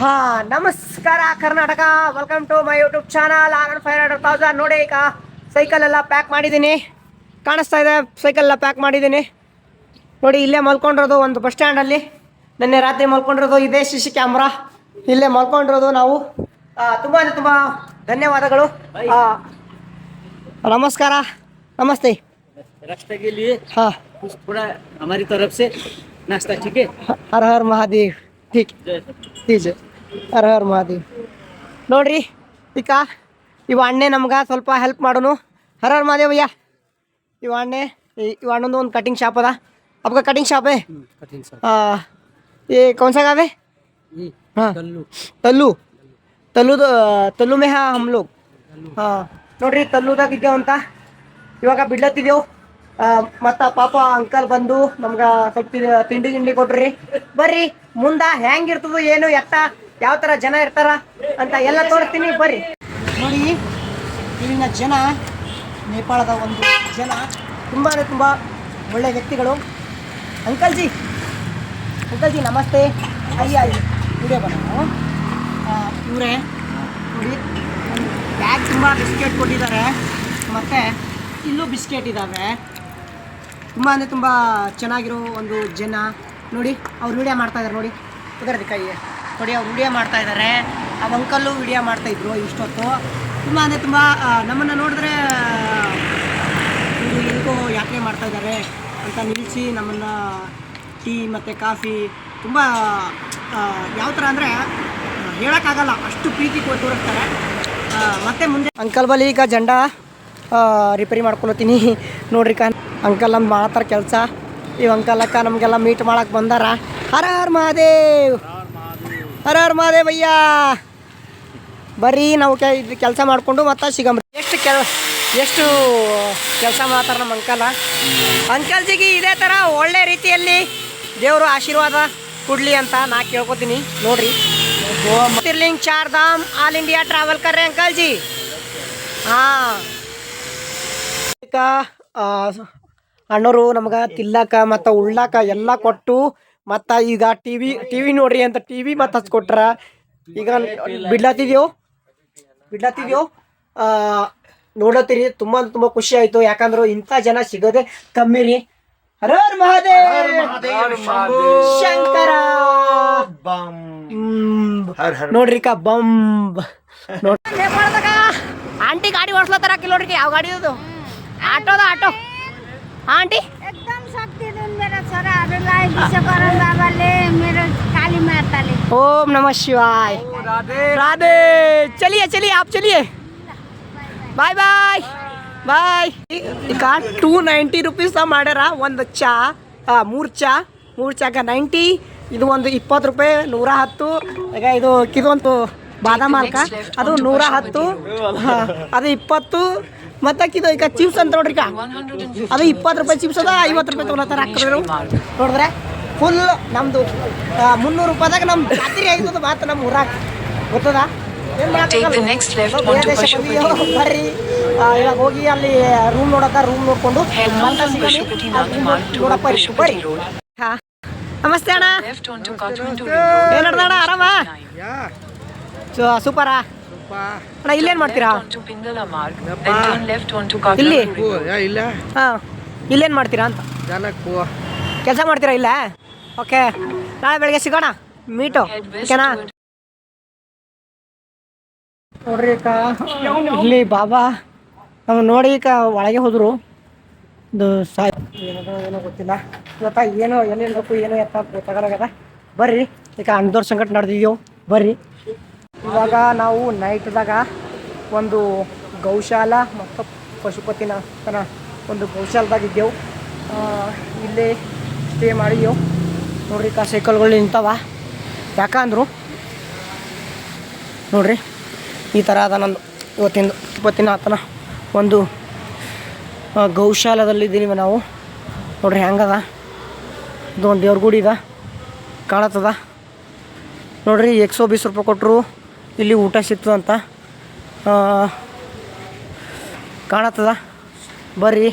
ಹಾ ನಮಸ್ಕಾರ Karnataka welcome to my YouTube channel are five hundred thousand ನೋಡಿ ಈಗ ಸೈಕಲ್ ಎಲ್ಲ ಪ್ಯಾಕ್ ಮಾಡಿದ್ದೀನಿ ಕಾಣಿಸ್ತಾ ಇದೆ ಸೈಕಲ್ ಎಲ್ಲ ಪ್ಯಾಕ್ ಮಾಡಿದ್ದೀನಿ ನೋಡಿ ಇಲ್ಲೇ ಮಲ್ಕೊಂಡಿರೋದು ಒಂದು ಬಸ್ ಸ್ಟ್ಯಾಂಡಲ್ಲಿ ನಿನ್ನೆ ರಾತ್ರಿ ಮಲ್ಕೊಂಡಿರೋದು ಇದೇ ಸಿ ಸಿ ಕ್ಯಾಮ್ರಾ ಇಲ್ಲೇ ಮಲ್ಕೊಂಡಿರೋದು ನಾವು ಆ, ತುಂಬ ಅಂದರೆ ತುಂಬ ಧನ್ಯವಾದಗಳು ಆ, ನಮಸ್ಕಾರ ನಮಸ್ತೆ रास्ते के लिए ಹಾಂ कुछ थोड़ा हमारी तरफ से नाश्ता ठीक है ಹರ ಹರ್ ಮಹಾದೇವ್ ಠೀಕ್ जय सर ನಿಜ ಹರ ಹರ್ ಮಹಾದೇವ್ ನೋಡ್ರಿ ಈಗ ಇವ ಅಣ್ಣೆ ನಮ್ಗೆ ಸ್ವಲ್ಪ ಹೆಲ್ಪ್ ಮಾಡೋನು ಹರ ಹರ್ ಮಹಾದೇವ್ ಅಯ್ಯ ಇವ ಅಣ್ಣೆ ಈ- ಇವ ಅಣ್ಣಂದು ಒಂದು ಕಟಿಂಗ್ ಶಾಪ್ ಅದ आपका कटिंग शॉप है कठिन सर आ, ये कौन सा गाँव है ये हाँ कल्लू तल्लू ತಲ್ಲು ತಲ್ಲು ಮೇ ಹಾ ಹಮ್ ಲೋಗ್ ಹಾಂ ನೋಡ್ರಿ ತಲ್ಲುದಾಗ ಇದ್ದೇವು ಅಂತ ಇವಾಗ ಬಿಡ್ಲತ್ತಿದ್ದೆವು ಮತ್ತು ಪಾಪ ಅಂಕಲ್ ಬಂದು ನಮ್ಗೆ ಸ್ವಲ್ಪ ತಿ- ತಿಂಡಿ ಗಿಂಡಿ ಕೊಟ್ರಿ ಬರ್ರಿ ಮುಂದ ಹೆಂಗಿರ್ತದ ಏನು ಎತ್ತ ಯಾವ ಥರ ಜನ ಇರ್ತಾರ ಅಂತ ಎಲ್ಲ ತೋರಿಸ್ತೀನಿ, ಬರ್ರಿ. ನೋಡಿ, ಇಲ್ಲಿನ ಜನ, ನೇಪಾಳದ ಒಂದು ಜನ ತುಂಬಾ ತುಂಬ ಒಳ್ಳೆ ವ್ಯಕ್ತಿಗಳು. ಅಂಕಲ್ ಜಿ ಅಂಕಲ್ ಜಿ ನಮಸ್ತೆ ಅಯ್ಯ ವಿಡಿಯೋ ಬರೋಣ ಇವರೇ, ನೋಡಿ. ಬ್ಯಾಗ್ ತುಂಬ ಬಿಸ್ಕೆಟ್ ಕೊಟ್ಟಿದ್ದಾರೆ. ಮತ್ತು ಇಲ್ಲೂ ಬಿಸ್ಕೆಟ್ ಇದ್ದಾವೆ ತುಂಬ ಅಂದರೆ ತುಂಬ ಚೆನ್ನಾಗಿರೋ ಒಂದು ಜನ. ನೋಡಿ, ಅವ್ರು ವಿಡಿಯೋ ಮಾಡ್ತಾಯಿದ್ದಾರೆ ನೋಡಿ. ಕುದರದಿ ಕೈ ನೋಡಿ ಅವ್ರು ವಿಡಿಯೋ ಮಾಡ್ತಾ ಇದ್ದಾರೆ ಆ ಅಂಕಲ್ಲು ವಿಡಿಯೋ ಮಾಡ್ತಾ ಇದ್ರು ಇಷ್ಟೊತ್ತು. ತುಂಬ ಅಂದರೆ ತುಂಬ ನಮ್ಮನ್ನು ನೋಡಿದ್ರೆ, ಇವರು ಯಾತ್ರೆ ಮಾಡ್ತಾ ಇದ್ದಾರೆ ಅಂತ ನಿಲ್ಲಿಸಿ ನಮ್ಮನ್ನು ಟೀ ಮತ್ತು ಕಾಫಿ ತುಂಬ ಯಾವ ಥರ ಅಂದರೆ ಹೇಳೋಕ್ಕಾಗಲ್ಲ ಅಷ್ಟು ಪ್ರೀತಿ ತೋರಿಸ್ತಾರೆ. ಮತ್ತೆ ಮುಂದೆ ಅಂಕಲ್ ಬಳಿ ಈಗ ಜಂಡ ರಿಪೇರಿ ಮಾಡ್ಕೊಳ್ತೀನಿ ನೋಡ್ರಿ ಕ ಅಂಕಲ್ ನಮ್ದು ಮಾಡತ್ತಾರ ಕೆಲಸ. ಈ ಅಂಕಲ್ ಅಕ್ಕ ನಮಗೆಲ್ಲ ಮೀಟ್ ಮಾಡಕ್ಕೆ ಬಂದಾರ. ಹರ ಹರ್ ಮಹಾದೇವ್! ಹರ ಅರ್ ಮಾದೇ ಭಯ್ಯ ಬರ್ರಿ ನಾವು ಕೆ ಇದು ಕೆಲಸ ಮಾಡಿಕೊಂಡು ಮತ್ತೆ ಸಿಗಮ್ರಿ ಎಷ್ಟು ಕೆಲ ಎಷ್ಟು ಕೆಲಸ ಮಾಡ್ತಾರೆ ನಮ್ಮ ಅಂಕಲ್ ಜಿಗೆ ಇದೇ ಥರ ಒಳ್ಳೆ ರೀತಿಯಲ್ಲಿ ದೇವರು ಆಶೀರ್ವಾದ ಕೊಡಲಿ ಅಂತ ನಾ ಕೇಳ್ಕೊತೀನಿ. ನೋಡ್ರಿ. ತಿರ್ಲಿಂಗ್ Char Dham all India travel curry uncle ji ಹಾಂ. ಅಣ್ಣವರು ನಮ್ಗೆ ತಿಲ್ಲಕ ಮತ್ತು ಉಳ್ಳಾಕ ಎಲ್ಲ ಕೊಟ್ಟು ಮತ್ತು ಈಗ ಟಿ ವಿ ಟಿ ವಿ ನೋಡ್ರಿ ಅಂತ ಟಿ ವಿ ಮತ್ತು ಹಚ್ಕೊಟ್ರ ಈಗ ಬಿಡ್ಲಾತಿದ್ಯೋ ಬಿಡ್ಲಾತಿದ್ಯೋ ನೋಡತ್ತೀರಿ ತುಂಬ ತುಂಬ ಖುಷಿ ಆಯಿತು. ಯಾಕಂದ್ರೆ ಇಂಥ ಜನ ಸಿಗೋದೆ ಕಮ್ಮಿ ರೀ. ಹರ ಹರ್ ಮಹಾದೇವ್ ಶಂಕರ. ನೋಡ್ರಿ ಕಾ ಬಂಬ್. ಆಂಟಿ ಗಾಡಿ ಓಡಿಸ್ಲತ್ತಾರ ಕಿಲೋಡ್ರಿ ಯಾವ ಗಾಡಿ ಅದು ಆಟೋದ ಆಟೋ. ಆಂಟಿ? ओम नमः शिवाय राधे चलिए चलिए आप चलिए ಬಾಯ್ ಬಾಯ್ ಬಾಯ್ ಈಗ ಟೂ ನೈಂಟಿ ರುಪೀಸ್ ಮಾಡ್ಯಾರ ಒಂದು ಚಾ ಆ, ಮೂರು ಚಾ ಮೂರು ಚಾಕ ನೈಂಟಿ ಇದು ಒಂದು ಇಪ್ಪತ್ತು ರೂಪಾಯಿ ನೂರ ಹತ್ತು ಈಗ ಇದು ಇದೊಂದು ಬಾದಾಮ್ ಹಾಲ್ಕ ಅದು ನೂರ ಹತ್ತು ಹಾ, ಅದು ಇಪ್ಪತ್ತು ಮತ್ತೆ ಇದು ಈಗ ಚಿಪ್ಸ್ ಅಂತ ನೋಡ್ರಿ ಅದು ಇಪ್ಪತ್ತು ರೂಪಾಯಿ ಚಿಪ್ಸ್ ಅದ ಐವತ್ತು ರೂಪಾಯಿ ತೊಗೊಳತ್ತಾರ ಹಾಕಿದ್ರು ನೋಡಿದ್ರೆ ಫುಲ್ ನಮ್ದು ಮುನ್ನೂರು ರೂಪಾಯಿದಾಗ ನಮ್ಮ ಜಾತ್ರೆ ಆಯ್ತದ ಮಾತು ನಮ್ಮ ಊರಾಗ. ಗೊತ್ತದ? ಏನ್. ಬರ್ರಿ. ಇವಾಗ ಹೋಗಿ ಅಲ್ಲಿ ರೂಮ್ ನೋಡಕ ರೂಮ್ ನೋಡ್ಕೊಂಡು ನೋಡಪ್ಪ ಬರ್ರಿ. ಹಾ. ನಮಸ್ತೆ ಅಣ್ಣ. ಏನ್ ನಡ್ದಣ್ಣ ಆರಾಮ? ಸೂಪರಾ? ಅಣ್ಣ ಇಲ್ಲೇನ್ ಮಾಡ್ತೀರಾ? ಇಲ್ಲಿ. ಇಲ್ಲ. ಹಾ ಇಲ್ಲೇನ್ ಮಾಡ್ತೀರಾ ಅಂತ. ಜನಕ್ಕೂ ಕೆಲಸ ಮಾಡ್ತೀರಾ ಇಲ್ಲ? ಓಕೆ ನಾಳೆ ಬೆಳಗ್ಗೆ ಸಿಗೋಣ. ಮೀಟು ಓಕೆನಾ? ನೋಡ್ರಿ ಅಕ್ಕ ಇಲ್ಲಿ ಬಾಬಾ ನಾವು ನೋಡಿ ಈಗ ಒಳಗೆ ಹೋದ್ರು. ಇದು ಸಾಯ್ ಏನೋ ಏನೋ ಗೊತ್ತಿಲ್ಲ. ಇವತ್ತ ಏನೋ ಎಲ್ಲಿ ಬೇಕು ಏನೋ ಎತ್ತ ಗೊತ್ತಾಗಲಾಗದ ಬರ್ರಿ. ಈಗ ಅಂದೋರ್ ಸಂಕಟ ನಡೆದಿದ್ಯೋ ಬರ್ರಿ. ಇವಾಗ ನಾವು ನೈಟ್ದಾಗ ಒಂದು ಗೌಶಾಲ ಮತ್ತು ಪಶುಪತಿನಾಥನ ಒಂದು ಗೌಶಾಲದಾಗ ಇದ್ದೆವು. ಇಲ್ಲೇ ಸ್ಟೇ ಮಾಡಿದೆವು. ನೋಡ್ರಿ ಕಾ ಸೈಕಲ್ಗಳು ನಿಂತವ. ಯಾಕಂದ್ರು ನೋಡ್ರಿ, ಈ ಥರ ಅದ ನಂದು ಇವತ್ತಿಂದು ಪಶುಪತಿನಾಥನ ಒಂದು ಗೌಶಾಲದಲ್ಲಿದ್ದೀವಿ ನಾವು. ನೋಡ್ರಿ ಹೆಂಗದ? ಇದು ಒಂದು ದೇವ್ರ ಗುಡಿ ಇದೆ, ಕಾಣತ್ತದ. ನೋಡ್ರಿ, ಎಕ್ಸೋ ಬೀಸ್ ರೂಪಾಯಿ ಕೊಟ್ಟರು ಇಲ್ಲಿ ಊಟ ಸಿಕ್ತು ಅಂತ ಕಾಣತ್ತದ ಬರ್ರಿ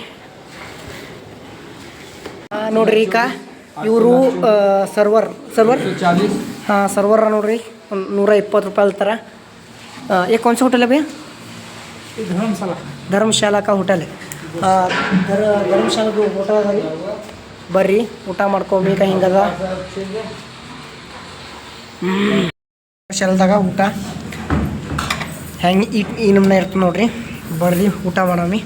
ನೋಡ್ರಿ ಈಗ ಇವರು ಸರ್ವರ್ ಸರ್ವರ್ ಹಾಂ ಸರ್ವರ ನೋಡ್ರಿ ಒಂದು ನೂರ ಇಪ್ಪತ್ತು ರೂಪಾಯಿ ಅಲ್ತಾರ ಏ ಕೌನ್ಸ ಹೋಟೆಲ್ ಭಯ ಧರ್ಮಶಾಲ ಧರ್ಮಶಾಲಾ ಹೋಟೆಲ್ ಧರ್ ಧರ್ಮಶಾಲದು ಹೋಟೆಲ್ ಅದ ಬರ್ರಿ ಊಟ ಮಾಡ್ಕೊಬೇಕ ಹಿಂಗದ ಹ್ಞೂ ಧರ್ಮಶಾಲದಾಗ ಊಟ ಹೆಂಗೆ ಈ ಈ ನಮ್ನೆ ಇರ್ತದೆ ನೋಡ್ರಿ. ಬರ್ರಿ ಊಟ ಮಾಡಮಿ